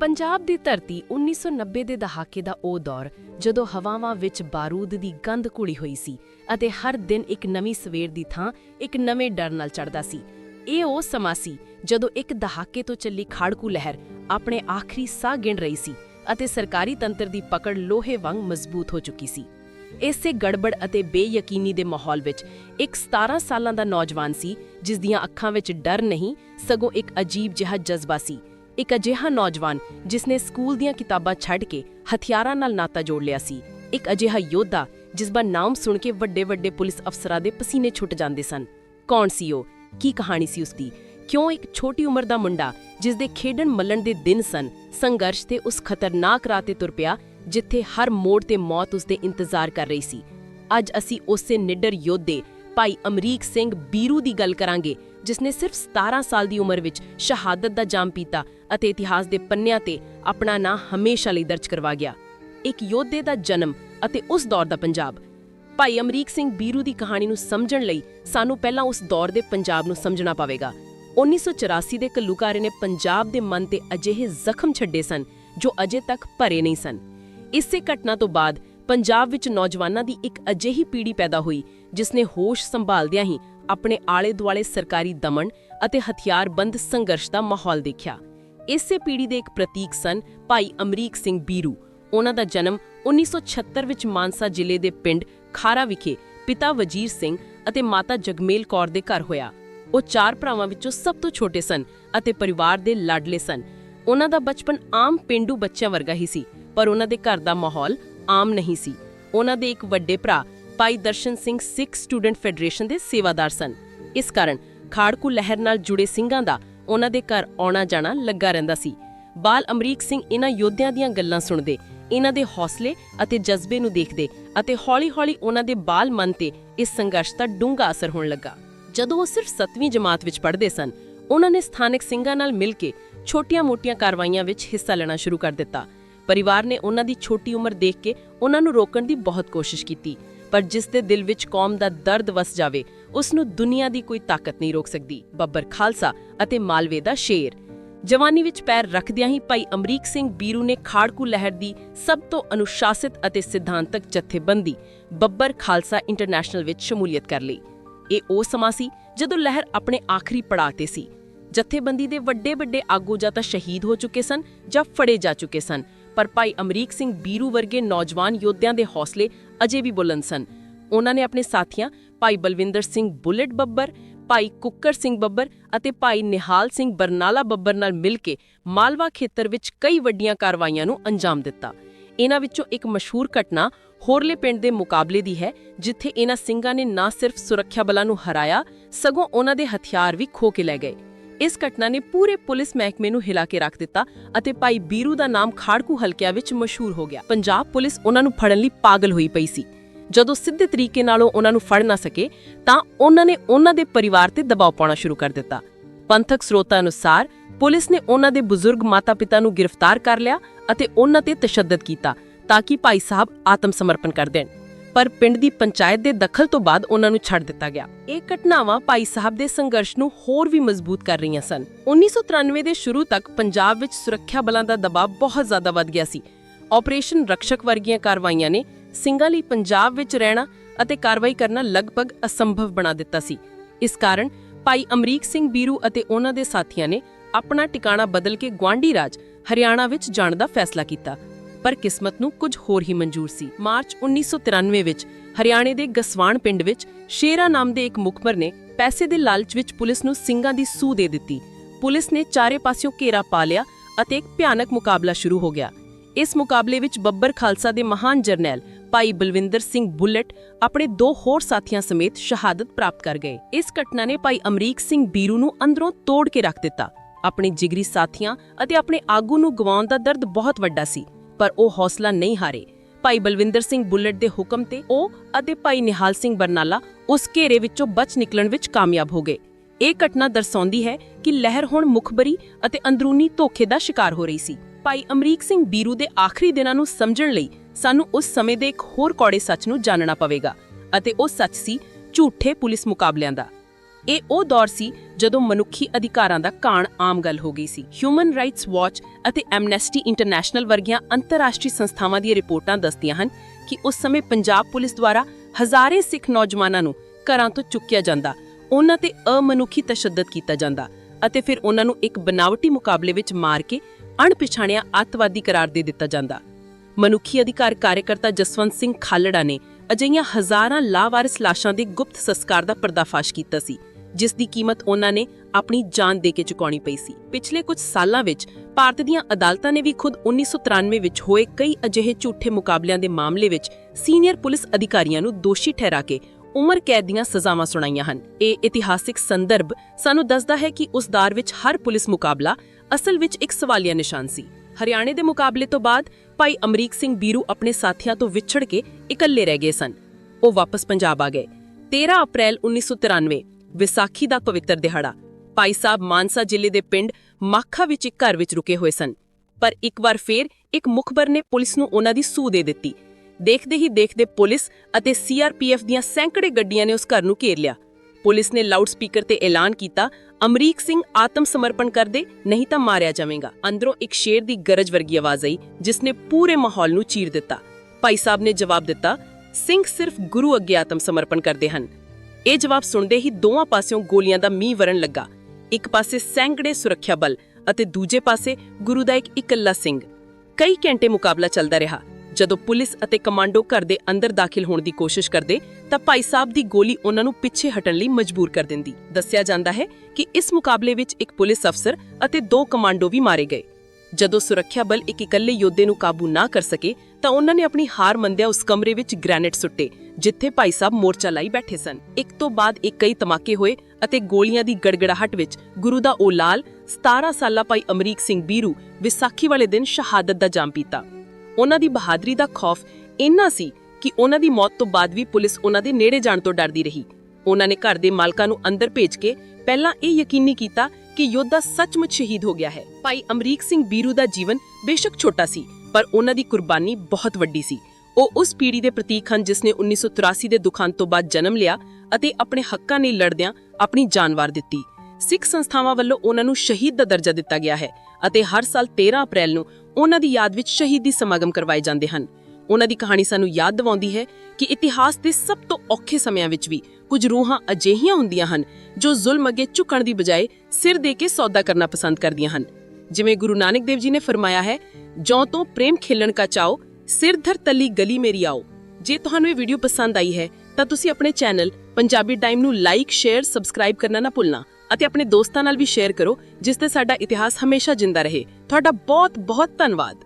ਪੰਜਾਬ ਦੀ ਧਰਤੀ 1990 ਦੇ ਦਹਾਕੇ ਦਾ ਉਹ ਦੌਰ, ਜਦੋਂ ਹਵਾਵਾਂ ਵਿੱਚ ਬਾਰੂਦ ਦੀ ਗੰਧ ਘੁਲੀ ਹੋਈ ਸੀ ਅਤੇ ਹਰ ਦਿਨ ਇੱਕ ਨਵੀਂ ਸਵੇਰ ਦੀ ਥਾਂ ਇੱਕ ਨਵੇਂ ਡਰ ਨਾਲ ਚੜਦਾ ਸੀ। ਇਹ ਉਹ ਸਮਾਂ ਸੀ ਜਦੋਂ ਇੱਕ ਦਹਾਕੇ ਤੋਂ ਚੱਲੀ ਖਾੜਕੂ ਲਹਿਰ ਆਪਣੇ ਆਖਰੀ ਸਾਹ ਗਿਣ ਰਹੀ ਸੀ ਅਤੇ ਸਰਕਾਰੀ ਤੰਤਰ ਦੀ ਪਕੜ ਲੋਹੇ ਵਾਂਗ ਮਜ਼ਬੂਤ ਹੋ ਚੁੱਕੀ ਸੀ। ਇਸੇ ਗੜਬੜ ਅਤੇ ਬੇਯਕੀਨੀ ਦੇ ਮਾਹੌਲ ਵਿੱਚ ਇੱਕ 17 ਸਾਲਾਂ ਦਾ ਨੌਜਵਾਨ ਸੀ, ਜਿਸ ਦੀਆਂ ਅੱਖਾਂ ਵਿੱਚ ਡਰ ਨਹੀਂ, ਸਗੋਂ ਇੱਕ ਅਜੀਬ ਜਿਹਾ ਜਜ਼ਬਾ ਸੀ। ਇੱਕ ਅਜਿਹਾ ਨੌਜਵਾਨ ਜਿਸ ਨੇ ਸਕੂਲ ਦੀਆਂ ਕਿਤਾਬਾਂ ਛੱਡ ਕੇ ਹਥਿਆਰਾਂ ਨਾਲ ਨਾਤਾ ਜੋੜ ਲਿਆ ਸੀ। ਇੱਕ ਅਜਿਹਾ ਯੋਧਾ ਜਿਸ ਦਾ ਨਾਮ ਸੁਣ ਕੇ ਵੱਡੇ ਵੱਡੇ ਪੁਲਿਸ ਅਫਸਰਾਂ ਦੇ ਪਸੀਨੇ ਛੁੱਟ ਜਾਂਦੇ ਸਨ। ਕੌਣ ਸੀ ਉਹ? ਕੀ ਕਹਾਣੀ ਸੀ ਉਸਦੀ? ਕਿਉਂ ਇੱਕ ਛੋਟੀ ਉਮਰ ਦਾ ਮੁੰਡਾ ਜਿਸ ਦੇ ਖੇਡਣ ਮੱਲਣ ਦੇ ਦਿਨ ਸਨ, ਸੰਘਰਸ਼ ਤੇ ਉਸ ਖਤਰਨਾਕ ਰਾਹ ਤੇ ਤੁਰ ਪਿਆ ਜਿੱਥੇ ਹਰ ਮੋੜ ਤੇ ਮੌਤ ਉਸਦੇ ਇੰਤਜ਼ਾਰ ਕਰ ਰਹੀ ਸੀ। ਅੱਜ ਅਸੀਂ ਉਸੇ ਨਿਡਰ ਯੋਧੇ ਭਾਈ ਅਮਰੀਕ ਸਿੰਘ ਬੀਰੂ ਦੀ ਗੱਲ ਕਰਾਂਗੇ ਜਿਸ ਨੇ ਸਿਰਫ 17 ਸਾਲ ਦੀ ਉਮਰ ਵਿੱਚ ਸ਼ਹਾਦਤ ਦਾ ਜਾਮ ਪੀਤਾ ਅਤੇ ਇਤਿਹਾਸ ਦੇ ਪੰਨਿਆਂ ਤੇ ਆਪਣਾ ਨਾਂ ਹਮੇਸ਼ਾ ਲਈ ਦਰਜ ਕਰਵਾ ਗਿਆ। ਇੱਕ ਯੋਧੇ ਦਾ ਜਨਮ ਅਤੇ ਉਸ ਦੌਰ ਦਾ ਪੰਜਾਬ। ਭਾਈ ਅਮਰੀਕ ਸਿੰਘ ਬੀਰੂ ਦੀ ਕਹਾਣੀ ਨੂੰ ਸਮਝਣ ਲਈ ਸਾਨੂੰ ਪਹਿਲਾਂ ਉਸ ਦੌਰ ਦੇ ਪੰਜਾਬ ਨੂੰ ਸਮਝਣਾ ਪਵੇਗਾ। 1984 ਦੇ ਕੱਲੂਕਾਰੇ ਨੇ ਪੰਜਾਬ ਦੇ ਮਨ ਤੇ ਅਜਿਹੇ ਜ਼ਖਮ ਛੱਡੇ ਸਨ ਜੋ ਅਜੇ ਤੱਕ ਭਰੇ ਨਹੀਂ ਸਨ। ਇਸੇ ਘਟਨਾ ਤੋਂ ਬਾਅਦ ਪੰਜਾਬ ਵਿੱਚ ਨੌਜਵਾਨਾਂ ਦੀ ਇੱਕ ਅਜਿਹੀ ਪੀੜ੍ਹੀ ਪੈਦਾ ਹੋਈ ਜਿਸ ਨੇ ਹੋਸ਼ ਸੰਭਾਲਦਿਆਂ ਹੀ ਆਪਣੇ ਆਲੇ-ਦੁਆਲੇ ਸਰਕਾਰੀ ਦਮਨ ਅਤੇ ਹਥਿਆਰਬੰਦ ਸੰਘਰਸ਼ ਦਾ ਮਾਹੌਲ ਦੇਖਿਆ। ਇਸੇ ਪੀੜ੍ਹੀ ਦੇ ਇੱਕ ਪ੍ਰਤੀਕ ਸਨ ਭਾਈ ਅਮਰੀਕ ਸਿੰਘ ਬੀਰੂ। ਉਹਨਾਂ ਦਾ ਜਨਮ 1976 ਵਿੱਚ ਮਾਨਸਾ ਜ਼ਿਲ੍ਹੇ ਦੇ ਪਿੰਡ ਖਾਰਾ ਵਿਖੇ ਪਿਤਾ ਵਜੀਰ ਸਿੰਘ ਅਤੇ ਮਾਤਾ ਜਗਮੇਲ ਕੌਰ ਦੇ ਘਰ ਹੋਇਆ। ਉਹ ਚਾਰ ਭਰਾਵਾਂ ਵਿੱਚੋਂ ਸਭ ਤੋਂ ਛੋਟੇ ਸਨ ਅਤੇ ਪਰਿਵਾਰ ਦੇ ਲਾਡਲੇ ਸਨ। ਉਹਨਾਂ ਦਾ ਬਚਪਨ ਆਮ ਪਿੰਡੂ ਬੱਚਿਆਂ ਵਰਗਾ ਹੀ ਸੀ, ਪਰ ਉਹਨਾਂ ਦੇ ਘਰ ਦਾ ਮਾਹੌਲ ਆਮ ਨਹੀਂ ਸੀ। ਉਹਨਾਂ ਦੇ ਇੱਕ ਵੱਡੇ ਭਰਾ ਭਾਈ ਦਰਸ਼ਨ ਸਿੰਘ ਸਿੱਖ ਸਟੂਡੈਂਟ ਫੈਡਰੇਸ਼ਨ ਦੇ ਸੇਵਾਦਾਰ ਸਨ। ਇਸ ਕਾਰਨ ਖਾੜਕੂ ਲਹਿਰ ਨਾਲ ਜੁੜੇ ਸਿੰਘਾਂ ਦਾ ਉਹਨਾਂ ਦੇ ਘਰ ਆਉਣਾ ਜਾਣਾ ਲੱਗਾ ਰਹਿੰਦਾ ਸੀ। ਬਾਲ ਅਮਰੀਕ ਸਿੰਘ ਇਹਨਾਂ ਯੋਧਿਆਂ ਦੀਆਂ ਗੱਲਾਂ ਸੁਣਦੇ, ਇਹਨਾਂ ਦੇ ਹੌਸਲੇ ਅਤੇ ਜਜ਼ਬੇ ਨੂੰ ਦੇਖਦੇ ਅਤੇ ਹੌਲੀ-ਹੌਲੀ ਉਹਨਾਂ ਦੇ ਬਾਲ ਮਨ ਤੇ ਇਸ ਸੰਘਰਸ਼ ਦਾ ਡੂੰਘਾ ਅਸਰ ਹੋਣ ਲੱਗਾ। ਜਦੋਂ ਉਹ ਸਿਰਫ 7ਵੀਂ ਜਮਾਤ ਵਿੱਚ ਪੜ੍ਹਦੇ ਸਨ, ਉਹਨਾਂ ਨੇ ਸਥਾਨਕ ਸਿੰਘਾਂ ਨਾਲ ਮਿਲ ਕੇ ਛੋਟੀਆਂ-ਮੋਟੀਆਂ ਕਾਰਵਾਈਆਂ ਵਿੱਚ ਹਿੱਸਾ ਲੈਣਾ ਸ਼ੁਰੂ ਕਰ ਦਿੱਤਾ। ਪਰਿਵਾਰ ਨੇ ਉਹਨਾਂ ਦੀ ਛੋਟੀ ਉਮਰ ਦੇਖ ਕੇ ਉਹਨਾਂ ਨੂੰ ਰੋਕਣ ਦੀ ਬਹੁਤ ਕੋਸ਼ਿਸ਼ ਕੀਤੀ। ਪਰ ਜਿਸ ਦੇ ਦਿਲ ਵਿੱਚ ਕੌਮ ਦਾ ਦਰਦ ਵਸ ਜਾਵੇ, ਉਸ ਨੂੰ ਦੁਨੀਆ ਦੀ ਕੋਈ ਤਾਕਤ ਨਹੀਂ ਰੋਕ ਸਕਦੀ। ਬੱਬਰ ਖਾਲਸਾ ਅਤੇ ਮਾਲਵੇ ਦਾ ਸ਼ੇਰ। ਜਵਾਨੀ ਵਿੱਚ ਪੈਰ ਰੱਖਦਿਆਂ ਹੀ ਭਾਈ ਅਮਰੀਕ ਸਿੰਘ ਬੀਰੂ ਨੇ ਖਾੜਕੂ ਲਹਿਰ ਦੀ ਸਭ ਤੋਂ ਅਨੁਸ਼ਾਸਿਤ ਅਤੇ ਸਿਧਾਂਤਕ ਜਥੇਬੰਦੀ ਬੱਬਰ ਖਾਲਸਾ ਇੰਟਰਨੈਸ਼ਨਲ ਵਿੱਚ ਸ਼ਮੂਲੀਅਤ ਕਰ ਲਈ। ਇਹ ਉਹ ਸਮਾਂ ਸੀ ਜਦੋਂ ਲਹਿਰ ਆਪਣੇ ਆਖਰੀ ਪੜਾਅ ਤੇ ਸੀ। ਜਥੇਬੰਦੀ ਦੇ ਵੱਡੇ ਵੱਡੇ ਆਗੂ ਜਾਂ ਤਾਂ ਸ਼ਹੀਦ ਹੋ ਚੁੱਕੇ ਸਨ ਜਾਂ ਫੜੇ ਜਾ ਚੁੱਕੇ ਸਨ। ਪਰ ਭਾਈ ਅਮਰੀਕ ਸਿੰਘ ਬੀਰੂ ਵਰਗੇ ਨੌਜਵਾਨ ਯੋਧਿਆਂ ਦੇ ਹੌਸਲੇ ਅਜੇ ਵੀ ਬੁਲੰਦ ਸਨ। ਉਹਨਾਂ ਨੇ ਆਪਣੇ ਸਾਥੀਆਂ ਭਾਈ ਬਲਵਿੰਦਰ ਸਿੰਘ ਬੁਲਟ ਬੱਬਰ, ਭਾਈ ਕੁੱਕਰ ਸਿੰਘ ਬੱਬਰ ਅਤੇ ਭਾਈ ਨਿਹਾਲ ਸਿੰਘ ਬਰਨਾਲਾ ਬੱਬਰ ਨਾਲ ਮਿਲ ਕੇ ਮਾਲਵਾ ਖੇਤਰ ਵਿੱਚ ਕਈ ਵੱਡੀਆਂ ਕਾਰਵਾਈਆਂ ਨੂੰ ਅੰਜਾਮ ਦਿੱਤਾ। ਇਹਨਾਂ ਵਿੱਚੋਂ ਇੱਕ ਮਸ਼ਹੂਰ ਘਟਨਾ ਹੋਰਲੇ ਪਿੰਡ ਦੇ ਮੁਕਾਬਲੇ ਦੀ ਹੈ, ਜਿੱਥੇ ਇਹਨਾਂ ਸਿੰਘਾਂ ਨੇ ਨਾ ਸਿਰਫ ਸੁਰੱਖਿਆ ਬਲਾਂ ਨੂੰ ਹਰਾਇਆ, ਸਗੋਂ ਉਹਨਾਂ ਦੇ ਹਥਿਆਰ ਵੀ ਖੋ ਕੇ ਲੈ ਗਏ। ਇਸ ਘਟਨਾ ਨੇ ਪੂਰੇ ਪੁਲਿਸ ਮਹਿਕਮੇ ਨੂੰ ਹਿਲਾ ਕੇ ਰੱਖ ਦਿੱਤਾ ਅਤੇ ਭਾਈ ਬੀਰੂ ਦਾ ਨਾਮ ਖਾੜਕੂ ਹਲਕਿਆਂ ਵਿੱਚ ਮਸ਼ਹੂਰ ਹੋ ਗਿਆ। ਪੰਜਾਬ ਪੁਲਿਸ ਉਹਨਾਂ ਨੂੰ ਫੜਨ ਲਈ ਪਾਗਲ ਹੋਈ ਪਈ ਸੀ। ਜਦੋਂ ਸਿੱਧੇ ਤਰੀਕੇ ਨਾਲੋਂ ਉਹਨਾਂ ਨੂੰ ਫੜ ਨਾ ਸਕੇ, ਤਾਂ ਉਹਨਾਂ ਨੇ ਉਹਨਾਂ ਦੇ ਪਰਿਵਾਰ ਤੇ ਦਬਾਅ ਪਾਉਣਾ ਸ਼ੁਰੂ ਕਰ ਦਿੱਤਾ। ਪੰਥਕ ਸਰੋਤਾਂ ਅਨੁਸਾਰ ਪੁਲਿਸ ਨੇ ਉਹਨਾਂ ਦੇ ਬਜ਼ੁਰਗ ਮਾਤਾ-ਪਿਤਾ ਨੂੰ ਗ੍ਰਿਫਤਾਰ ਕਰ ਲਿਆ ਅਤੇ ਉਹਨਾਂ ਤੇ ਤਸ਼ੱਦਦ ਕੀਤਾ ਤਾਂ ਕਿ ਭਾਈ ਸਾਹਿਬ ਆਤਮ ਸਮਰਪਣ ਕਰ ਦੇਣ। ਪਰ ਪਿੰਡ ਦੀ ਪੰਚਾਇਤ ਦੇ ਦਖਲ ਤੋਂ ਬਾਅਦ ਉਹਨਾਂ ਨੂੰ ਛੱਡ ਦਿੱਤਾ ਗਿਆ। ਇਹ ਘਟਨਾਵਾਂ ਭਾਈ ਸਾਹਿਬ ਦੇ ਸੰਘਰਸ਼ ਨੂੰ ਹੋਰ ਵੀ ਮਜ਼ਬੂਤ ਕਰ ਰਹੀਆਂ ਸਨ। 1993 ਦੇ ਸ਼ੁਰੂ ਤੱਕ ਪੰਜਾਬ ਵਿੱਚ ਸੁਰੱਖਿਆ ਬਲਾਂ ਦਾ ਦਬਾਅ ਬਹੁਤ ਜ਼ਿਆਦਾ ਵੱਧ ਗਿਆ ਸੀ। ਆਪਰੇਸ਼ਨ ਰਕਸ਼ਕ ਵਰਗੀਆਂ ਕਾਰਵਾਈਆਂ ਨੇ ਸਿੰਘਾਂ ਲਈ ਪੰਜਾਬ ਵਿੱਚ ਰਹਿਣਾ ਅਤੇ ਕਾਰਵਾਈ ਕਰਨਾ ਲਗਭਗ ਅਸੰਭਵ ਬਣਾ ਦਿੱਤਾ ਸੀ। ਇਸ ਕਾਰਨ ਭਾਈ ਅਮਰੀਕ ਸਿੰਘ ਬੀਰੂ ਅਤੇ ਉਹਨਾਂ ਦੇ ਸਾਥੀਆਂ ਨੇ ਆਪਣਾ ਟਿਕਾਣਾ ਬਦਲ ਕੇ ਗਵਾਂਡੀ ਰਾਜ ਹਰਿਆਣਾ ਵਿੱਚ ਜਾਣ ਦਾ ਫੈਸਲਾ ਕੀਤਾ। ਪਰ ਕਿਸਮਤ ਨੂੰ ਕੁਝ ਹੋਰ ਹੀ ਮਨਜ਼ੂਰ ਸੀ। ਮਾਰਚ 1993 ਵਿੱਚ ਹਰਿਆਣੇ ਦੇ ਗਸਵਾਨ ਪਿੰਡ ਵਿੱਚ ਸ਼ੇਰਾ ਨਾਮ ਦੇ ਇੱਕ ਮੁਖਬਰ ਨੇ ਪੈਸੇ ਦੇ ਲਾਲਚ ਵਿੱਚ ਪੁਲਿਸ ਨੂੰ ਸਿੰਘਾਂ ਦੀ ਸੂ ਦੇ ਦਿੱਤੀ। ਪੁਲਿਸ ਨੇ ਚਾਰੇ ਪਾਸਿਓਂ ਘੇਰਾ ਪਾ ਲਿਆ ਅਤੇ ਇੱਕ ਭਿਆਨਕ ਮੁਕਾਬਲਾ ਸ਼ੁਰੂ ਹੋ ਗਿਆ। ਇਸ ਮੁਕਾਬਲੇ ਵਿੱਚ ਬੱਬਰ ਖਾਲਸਾ ਦੇ ਮਹਾਨ ਜਰਨੈਲ ਭਾਈ ਬਲਵਿੰਦਰ ਸਿੰਘ ਬੁੱਲਟ ਆਪਣੇ ਦੋ ਹੋਰ ਸਾਥੀਆਂ ਸਮੇਤ ਸ਼ਹਾਦਤ ਪ੍ਰਾਪਤ ਕਰ ਗਏ। ਇਸ ਘਟਨਾ ਨੇ ਭਾਈ ਅਮਰੀਕ ਸਿੰਘ ਬੀਰੂ ਨੂੰ ਅੰਦਰੋਂ ਤੋੜ ਕੇ ਰੱਖ ਦਿੱਤਾ। ਆਪਣੇ ਜਿਗਰੀ ਸਾਥੀਆਂ ਅਤੇ ਆਪਣੇ ਆਗੂ ਨੂੰ ਗਵਾਉਣ ਦਾ ਦਰਦ ਬਹੁਤ ਵੱਡਾ ਸੀ। ਪਰ ਉਹ ਹੌਸਲਾ ਨਹੀਂ ਹਾਰੇ। ਭਾਈ ਬਲਵਿੰਦਰ ਸਿੰਘ ਬੁੱਲਟ ਦੇ ਹੁਕਮ ਤੇ ਉਹ ਅਤੇ ਭਾਈ ਨਿਹਾਲ ਸਿੰਘ ਬਰਨਾਲਾ ਉਸ ਘੇਰੇ ਵਿੱਚੋਂ ਬਚ ਨਿਕਲਣ ਵਿੱਚ ਕਾਮਯਾਬ ਹੋ ਗਏ। ਇਹ ਘਟਨਾ ਦਰਸਾਉਂਦੀ ਹੈ ਕਿ ਲਹਿਰ ਹੁਣ ਮੁਖਬਰੀ ਅਤੇ ਅੰਦਰੂਨੀ ਧੋਖੇ ਦਾ ਸ਼ਿਕਾਰ ਹੋ ਰਹੀ ਸੀ। ਭਾਈ ਅਮਰੀਕ ਸਿੰਘ ਬੀਰੂ ਦੇ ਆਖਰੀ ਦਿਨਾਂ ਨੂੰ ਸਮਝਣ ਲਈ ਸਾਨੂੰ ਉਸ ਸਮੇਂ ਦੇ ਇੱਕ ਹੋਰ ਕੌੜੇ ਸੱਚ ਨੂੰ ਜਾਣਨਾ ਪਵੇਗਾ ਅਤੇ ਉਹ ਸੱਚ ਸੀ ਝੂਠੇ ਪੁਲਿਸ ਮੁਕਾਬਲਿਆਂ ਦਾ। ਇਹ ਉਹ ਦੌਰ ਸੀ ਜਦੋਂ ਮਨੁੱਖੀ ਅਧਿਕਾਰਾਂ ਦਾ ਕਾਣ ਆਮ ਗੱਲ ਹੋ ਗਈ ਸੀ। ਹਿਊਮਨ ਰਾਈਟਸ ਵਾਚ ਅਤੇ ਐਮਨੈਸਟੀ ਇੰਟਰਨੈਸ਼ਨਲ ਵਰਗੀਆਂ ਅੰਤਰਰਾਸ਼ਟਰੀ ਸੰਸਥਾਵਾਂ ਦੀਆਂ ਰਿਪੋਰਟਾਂ ਦੱਸਦੀਆਂ ਹਨ ਕਿ ਉਸ ਸਮੇਂ ਪੰਜਾਬ ਪੁਲਿਸ ਦੁਆਰਾ ਹਜ਼ਾਰੇ ਸਿੱਖ ਨੌਜਵਾਨਾਂ ਨੂੰ ਘਰਾਂ ਤੋਂ ਚੁੱਕਿਆ ਜਾਂਦਾ, ਉਹਨਾਂ ਤੇ ਅਮਨੁੱਖੀ ਤਸ਼ੱਦਦ ਕੀਤਾ ਜਾਂਦਾ ਅਤੇ ਫਿਰ ਉਹਨਾਂ ਨੂੰ ਇੱਕ ਬਨਾਵਟੀ ਮੁਕਾਬਲੇ ਵਿੱਚ ਮਾਰ ਕੇ ਅਣਪਛਾਣਿਆ ਅੱਤਵਾਦੀ ਕਰਾਰ ਦੇ ਦਿੱਤਾ ਜਾਂਦਾ। ਮਨੁੱਖੀ ਅਧਿਕਾਰ ਕਾਰਜਕਰਤਾ ਜਸਵੰਤ ਸਿੰਘ ਖਾਲੜਾ ਨੇ ਅਜਿਹੀਆਂ ਹਜ਼ਾਰਾਂ ਲਾਵਾਰਿਸ ਲਾਸ਼ਾਂ ਦੇ ਗੁਪਤ ਸੰਸਕਾਰ ਦਾ ਪਰਦਾਫਾਸ਼ ਕੀਤਾ ਸੀ, ਜਿਸ ਦੀ ਕੀਮਤ ਉਹਨਾਂ ਨੇ ਆਪਣੀ ਜਾਨ ਦੇ ਕੇ ਚੁਕਾਉਣੀ ਪਈ ਸੀ। ਪਿਛਲੇ ਕੁਝ ਸਾਲਾਂ ਵਿੱਚ ਭਾਰਤ ਦੀਆਂ ਅਦਾਲਤਾਂ ਨੇ ਵੀ ਖੁਦ 1993 ਵਿੱਚ ਹੋਏ ਕਈ ਅਜਿਹੇ ਝੂਠੇ ਮੁਕਾਬਲਿਆਂ ਦੇ ਮਾਮਲੇ ਵਿੱਚ ਸੀਨੀਅਰ ਪੁਲਿਸ ਅਧਿਕਾਰੀਆਂ ਨੂੰ ਦੋਸ਼ੀ ਠਹਿਰਾ ਕੇ ਉਮਰ ਕੈਦ ਦੀਆਂ ਸਜ਼ਾਵਾਂ ਸੁਣਾਈਆਂ ਹਨ। ਇਹ ਇਤਿਹਾਸਿਕ ਸੰਦਰਭ ਸਾਨੂੰ ਦੱਸਦਾ ਹੈ ਕਿ ਉਸ ਦੌਰ ਵਿੱਚ ਹਰ ਪੁਲਿਸ ਮੁਕਾਬਲਾ ਅਸਲ ਵਿੱਚ ਇੱਕ ਸਵਾਲੀਆ ਨਿਸ਼ਾਨ ਸੀ। ਹਰਿਆਣੇ ਦੇ ਮੁਕਾਬਲੇ ਤੋਂ ਬਾਅਦ ਭਾਈ ਅਮਰੀਕ ਸਿੰਘ ਬੀਰੂ ਆਪਣੇ ਸਾਥੀਆਂ ਤੋਂ ਵਿਛੜ ਕੇ ਇਕੱਲੇ ਰਹਿ ਗਏ ਸਨ। ਉਹ ਵਾਪਸ ਪੰਜਾਬ ਆ ਗਏ। 13 ਅਪ੍ਰੈਲ 1993 ਵਿਸਾਖੀ ਦਾ ਪਵਿੱਤਰ ਦਿਹਾੜਾ। ਭਾਈ ਸਾਹਿਬ ਮਾਨਸਾ ਜ਼ਿਲ੍ਹੇ ਦੇ ਪਿੰਡ ਮਾਖਾ ਵਿੱਚ ਇੱਕ ਘਰ ਵਿੱਚ ਰੁਕੇ ਹੋਏ ਸਨ। ਪਰ ਇੱਕ ਵਾਰ ਫੇਰ ਇੱਕ ਮੁਖਬਰ ਨੇ ਪੁਲਿਸ ਨੂੰ ਉਹਨਾਂ ਦੀ ਸੂਹ ਦੇ ਦਿੱਤੀ। ਦੇਖਦੇ ਹੀ ਦੇਖਦੇ ਪੁਲਿਸ ਅਤੇ ਸੀਆਰਪੀਐਫ ਦੀਆਂ ਸੈਂਕੜੇ ਗੱਡੀਆਂ ਨੇ ਉਸ ਘਰ ਨੂੰ ਘੇਰ ਲਿਆ। ਪੁਲਿਸ ਨੇ ਲਾਊਡ ਸਪੀਕਰ ਤੇ ਐਲਾਨ ਕੀਤਾ, ਅਮਰੀਕ ਸਿੰਘ ਆਤਮ ਸਮਰਪਣ ਕਰ ਦੇ ਨਹੀਂ ਤਾਂ ਮਾਰਿਆ ਜਾਵੇਗਾ। ਅੰਦਰੋਂ ਇੱਕ ਸ਼ੇਰ ਦੀ ਗਰਜ ਵਰਗੀ ਆਵਾਜ਼ ਆਈ, ਜਿਸ ਨੇ ਪੂਰੇ ਮਾਹੌਲ ਨੂੰ ਚੀਰ ਦਿੱਤਾ। ਭਾਈ ਸਾਹਿਬ ਨੇ ਜਵਾਬ ਦਿੱਤਾ, ਸਿੰਘ ਸਿਰਫ ਗੁਰੂ ਅੱਗੇ ਆਤਮ ਸਮਰਪਣ ਕਰਦੇ ਹਨ। ਇਹ ਜਵਾਬ ਸੁਣਦੇ ਹੀ ਦੋਵਾਂ ਪਾਸਿਓਂ ਗੋਲੀਆਂ ਦਾ ਮੀਂਹ ਵਰਨ ਲੱਗਾ। ਇੱਕ ਪਾਸੇ ਸੈਂਕੜੇ ਸੁਰੱਖਿਆ ਬਲ ਅਤੇ ਦੂਜੇ ਪਾਸੇ ਗੁਰੂ ਦਾ ਇੱਕ ਇਕੱਲਾ ਸਿੰਘ। ਕਈ ਘੰਟੇ ਮੁਕਾਬਲਾ ਚੱਲਦਾ ਰਿਹਾ। ਜਦੋਂ ਪੁਲਿਸ ਅਤੇ ਕਮਾਂਡੋ ਘਰ ਦੇ ਅੰਦਰ ਦਾਖਲ ਹੋਣ ਦੀ ਕੋਸ਼ਿਸ਼ ਕਰਦੇ, ਤਾਂ ਭਾਈ ਸਾਹਿਬ ਦੀ ਗੋਲੀ ਉਹਨਾਂ ਨੂੰ ਪਿੱਛੇ ਹਟਣ ਲਈ ਮਜਬੂਰ ਕਰ ਦਿੰਦੀ। ਦੱਸਿਆ ਜਾਂਦਾ ਹੈ ਕਿ ਇਸ ਮੁਕਾਬਲੇ ਵਿੱਚ ਇੱਕ ਪੁਲਿਸ ਅਫਸਰ ਅਤੇ ਦੋ ਕਮਾਂਡੋ ਵੀ ਮਾਰੇ ਗਏ। ਜਦੋਂ ਸੁਰੱਖਿਆ ਬਲ ਇੱਕ ਇਕੱਲੇ ਯੋਧੇ ਨੂੰ ਕਾਬੂ ਨਾ ਕਰ ਸਕੇ, ਤਾਂ ਉਹਨਾਂ ਨੇ ਆਪਣੀ ਹਾਰ ਮੰਨਦਿਆਂ ਉਸ ਕਮਰੇ ਵਿੱਚ ਗ੍ਰੈਨੇਡ ਸੁੱਟੇ, ਜਿੱਥੇ ਭਾਈ ਸਾਹਿਬ ਮੋਰਚਾ ਲਾਈ ਬੈਠੇ ਸਨ। ਇੱਕ ਤੋਂ ਬਾਅਦ ਇੱਕ ਕਈ ਧਮਾਕੇ ਹੋਏ ਅਤੇ ਗੋਲੀਆਂ ਦੀ ਗੜਗੜਾਹਟ ਵਿੱਚ ਗੁਰੂ ਦਾ ਉਹ ਲਾਲ 17 ਸਾਲਾ ਭਾਈ ਅਮਰੀਕ ਸਿੰਘ ਬੀਰੂ, ਵਿਸਾਖੀ ਵਾਲੇ ਦਿਨ ਸ਼ਹਾਦਤ ਦਾ ਜਾਮ ਪੀਤਾ। ਉਹਨਾਂ ਦੀ ਬਹਾਦਰੀ ਦਾ ਖੌਫ ਇੰਨਾ ਸੀ ਕਿ ਉਹਨਾਂ ਦੀ ਮੌਤ ਤੋਂ ਬਾਅਦ ਵੀ ਪੁਲਿਸ ਉਹਨਾਂ ਦੇ ਨੇੜੇ ਜਾਣ ਤੋਂ ਡਰਦੀ ਰਹੀ। ਉਹਨਾਂ ਨੇ ਘਰ ਦੇ ਮਾਲਕਾਂ ਨੂੰ ਅੰਦਰ ਭੇਜ ਕੇ ਪਹਿਲਾਂ ਇਹ ਯਕੀਨੀ ਕੀਤਾ ਕਿ ਯੋਧਾ ਸੱਚਮੁੱਚ ਸ਼ਹੀਦ ਹੋ ਗਿਆ ਹੈ। ਭਾਈ ਅਮਰੀਕ ਸਿੰਘ ਬੀਰੂ ਦਾ ਜੀਵਨ ਬੇਸ਼ੱਕ ਛੋਟਾ ਸੀ, ਪਰ ਉਹਨਾਂ ਦੀ ਕੁਰਬਾਨੀ ਬਹੁਤ ਵੱਡੀ ਸੀ। ਉਹ ਉਸ ਪੀੜ੍ਹੀ ਦੇ ਪ੍ਰਤੀਕ ਹਨ ਜਿਸ ਨੇ 1983 ਦੇ ਦੁਖਾਂਤ ਤੋਂ ਬਾਅਦ ਜਨਮ ਲਿਆ ਅਤੇ ਆਪਣੇ ਹੱਕਾਂ ਲਈ ਲੜਦਿਆਂ ਆਪਣੀ ਜਾਨ ਵਾਰ ਦਿੱਤੀ। ਸਿੱਖ ਸੰਸਥਾਵਾਂ ਵੱਲੋਂ ਉਹਨਾਂ ਨੂੰ ਸ਼ਹੀਦ ਦਾ ਦਰਜਾ ਦਿੱਤਾ ਗਿਆ ਹੈ ਅਤੇ ਹਰ ਸਾਲ 13 ਅਪ੍ਰੈਲ ਨੂੰ ਉਹਨਾਂ ਦੀ ਯਾਦ ਵਿੱਚ ਸ਼ਹੀਦੀ ਸਮਾਗਮ ਕਰਵਾਏ ਜਾਂਦੇ ਹਨ। ਉਹਨਾਂ ਦੀ ਕਹਾਣੀ ਸਾਨੂੰ ਯਾਦ ਦਿਵਾਉਂਦੀ ਹੈ ਕਿ ਇਤਿਹਾਸ ਦੇ ਸਭ ਤੋਂ ਔਖੇ ਸਮਿਆਂ ਵਿੱਚ ਵੀ ਕੁਝ ਰੂਹਾਂ ਅਜਿਹੀਆਂ ਹੁੰਦੀਆਂ ਹਨ ਜੋ ਜ਼ੁਲਮ ਅੱਗੇ ਝੁਕਣ ਦੀ ਬਜਾਏ ਸਿਰ ਦੇ ਕੇ ਸੌਦਾ ਕਰਨਾ ਪਸੰਦ ਕਰਦੀਆਂ ਹਨ। ਜਿਵੇਂ ਗੁਰੂ ਨਾਨਕ ਦੇਵ ਜੀ ਨੇ ਫਰਮਾਇਆ ਹੈ ਜੋਂ ਤੋਂ ਪ੍ਰੇਮ ਖੇਲਣ ਕਾ ਚਾਓ ਸਿਰ ਧਰ ਤਲੀ ਗਲੀ ਮੇਰੀ ਆਓ। ਜੇ ਤੁਹਾਨੂੰ ਇਹ ਵੀਡੀਓ ਪਸੰਦ ਆਈ ਹੈ, ਤਾਂ ਤੁਸੀਂ ਆਪਣੇ ਚੈਨਲ ਪੰਜਾਬੀ ਟਾਈਮ ਨੂੰ ਲਾਈਕ ਸ਼ੇਅਰ ਸਬਸਕ੍ਰਾਈਬ ਕਰਨਾ ਨਾ ਭੁੱਲਣਾ। ਅਤੇ ਆਪਣੇ ਦੋਸਤਾਂ ਨਾਲ ਵੀ ਸ਼ੇਅਰ ਕਰੋ, ਜਿਸ ਤੇ ਸਾਡਾ ਇਤਿਹਾਸ ਹਮੇਸ਼ਾ ਜਿੰਦਾ ਰਹੇ। ਤੁਹਾਡਾ ਬਹੁਤ ਬਹੁਤ ਧੰਨਵਾਦ।